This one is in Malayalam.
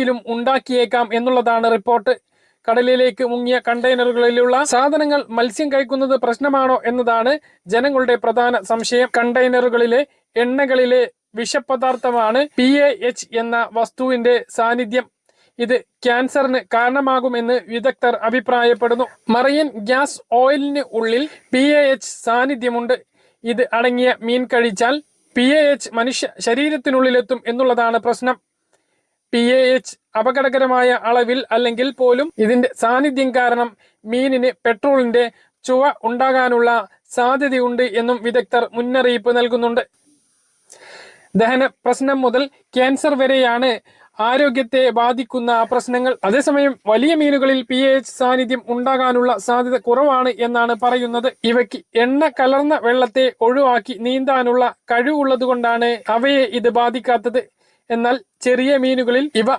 ഭാവിയിലും ഉണ്ടാക്കിയേക്കാം എന്നുള്ളതാണ് റിപ്പോർട്ട്. കടലിലേക്ക് മുങ്ങിയ കണ്ടെയ്നറുകളിലുള്ള സാധനങ്ങൾ മത്സ്യം കഴിക്കുന്നത് പ്രശ്നമാണോ എന്നതാണ് ജനങ്ങളുടെ പ്രധാന സംശയം. കണ്ടെയ്നറുകളിലെ എണ്ണകളിലെ വിഷപദാർത്ഥമാണ് പി എ എച്ച് എന്ന വസ്തുവിന്റെ സാന്നിധ്യം. ഇത് ക്യാൻസറിന് കാരണമാകുമെന്ന് വിദഗ്ധർ അഭിപ്രായപ്പെടുന്നു. മറിയൻ ഗ്യാസ് ഓയിലിന് ഉള്ളിൽ പി എ എച്ച് സാന്നിധ്യമുണ്ട്. ഇത് അടങ്ങിയ മീൻ കഴിച്ചാൽ പി എ എച്ച് മനുഷ്യ ശരീരത്തിനുള്ളിലെത്തും എന്നുള്ളതാണ് പ്രശ്നം. പി എ എച്ച് അപകടകരമായ അളവിൽ അല്ലെങ്കിൽ പോലും ഇതിന്റെ സാന്നിധ്യം കാരണം മീനിന് പെട്രോളിന്റെ ചുവ ഉണ്ടാകാനുള്ള സാധ്യതയുണ്ട് എന്നും വിദഗ്ധർ മുന്നറിയിപ്പ് നൽകുന്നുണ്ട്. ദഹന പ്രശ്നം മുതൽ ക്യാൻസർ വരെയാണ് ആരോഗ്യത്തെ ബാധിക്കുന്ന പ്രശ്നങ്ങൾ. അതേസമയം വലിയ മീനുകളിൽ പി എച്ച് സാന്നിധ്യം ഉണ്ടാകാനുള്ള സാധ്യത കുറവാണ് എന്നാണ് പറയുന്നത്. ഇവയ്ക്ക് എണ്ണ കലർന്ന വെള്ളത്തെ ഒഴിവാക്കി നീന്താനുള്ള കഴിവുള്ളതുകൊണ്ടാണ് അവയെ ഇത് ബാധിക്കാത്തത്. എന്നാൽ ചെറിയ മീനുകളിൽ ഇവ